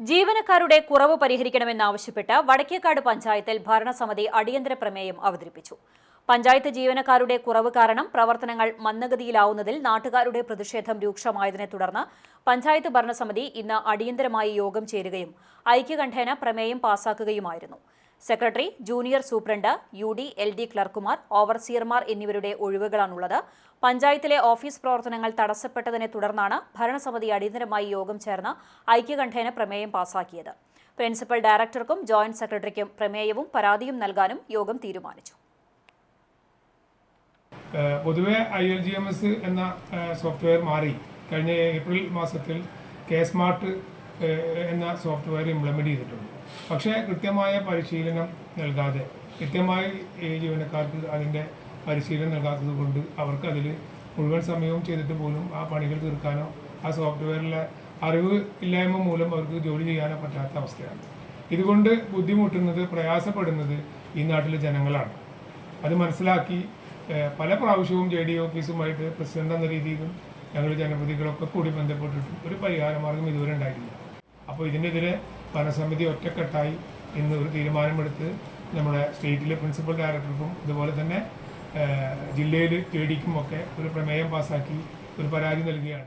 ജീവനക്കാരുടെ കുറവ് പരിഹരിക്കണമെന്നാവശ്യപ്പെട്ട് വടക്കേക്കാട് പഞ്ചായത്തിൽ ഭരണസമിതി അടിയന്തര പ്രമേയം അവതരിപ്പിച്ചു. പഞ്ചായത്ത് ജീവനക്കാരുടെ കുറവ് കാരണം പ്രവർത്തനങ്ങൾ മന്ദഗതിയിലാവുന്നതിൽ നാട്ടുകാരുടെ പ്രതിഷേധം രൂക്ഷമായതിനെ തുടർന്ന് പഞ്ചായത്ത് ഭരണസമിതി ഇന്ന് അടിയന്തരമായി യോഗം ചേരുകയും ഐക്യകണ്ഠേന പ്രമേയം പാസാക്കുകയുമായിരുന്നു. Secretary junior superintendent U D L D ക്ലർക്കുമാർ ഓവർസിയർമാർ എന്നിവരുടെ ഒഴിവുകളാണുള്ളത്. പഞ്ചായത്തിലെ ഓഫീസ് പ്രവർത്തനങ്ങൾ തടസ്സപ്പെട്ടതിനെ തുടർന്നാണ് ഭരണസമിതി അടിയന്തരമായി യോഗം ചേർന്ന് ഐക്യകണ്ഠേന പ്രമേയം പാസാക്കിയത്. പ്രിൻസിപ്പൽ ഡയറക്ടർക്കും ജോയിന്റ് സെക്രട്ടറിക്കും പ്രമേയവും പരാതിയും നൽകാനും യോഗം തീരുമാനിച്ചു. പൊതുവെ I L G M S എന്ന സോഫ്റ്റ്വെയർ മാറി. കഴിഞ്ഞ ഏപ്രിൽ മാസത്തിൽ കെ സ്മാർട്ട് എന്ന സോഫ്റ്റ്വെയർ ഇംപ്ലിമെന്റ് ചെയ്തിട്ടുണ്ട്. പക്ഷേ കൃത്യമായ പരിശീലനം നൽകാതെ കൃത്യമായി ജീവനക്കാർക്ക് അതിന്റെ പരിശീലനം നൽകാത്തത് കൊണ്ട് അവർക്ക് അതിൽ മുഴുവൻ സമയവും ചെയ്തിട്ട് പോലും ആ പണികൾ തീർക്കാനോ ആ സോഫ്റ്റ്വെയറിലെ അറിവ് ഇല്ലായ്മ മൂലം അവർക്ക് ജോലി ചെയ്യാനോ പറ്റാത്ത അവസ്ഥയാണ്. ഇതുകൊണ്ട് ബുദ്ധിമുട്ടുന്നത് പ്രയാസപ്പെടുന്നത് ഈ നാട്ടിലെ ജനങ്ങളാണ്. അത് മനസ്സിലാക്കി പല പ്രാവശ്യവും ജെ ഡി ഓഫീസുമായിട്ട് പ്രസിഡന്റ് എന്ന രീതിയിലും ഞങ്ങൾ ജനപ്രതികളൊക്കെ കൂടി ബന്ധപ്പെട്ടിട്ടും ഒരു പരിഹാരമാർഗം ഇതുവരെ ഉണ്ടായിട്ടില്ല. അപ്പോൾ ഇതിനെതിരെ ഭരണസമിതി ഒറ്റക്കെട്ടായി ഇന്ന് ഒരു തീരുമാനമെടുത്ത് നമ്മുടെ സ്റ്റേറ്റിലെ പ്രിൻസിപ്പൽ ഡയറക്ടർക്കും ഇതുപോലെ തന്നെ ജില്ലയിൽ കെ ഡിക്കും ഒക്കെ ഒരു പ്രമേയം പാസാക്കി ഒരു പരാതി നൽകുകയാണ്.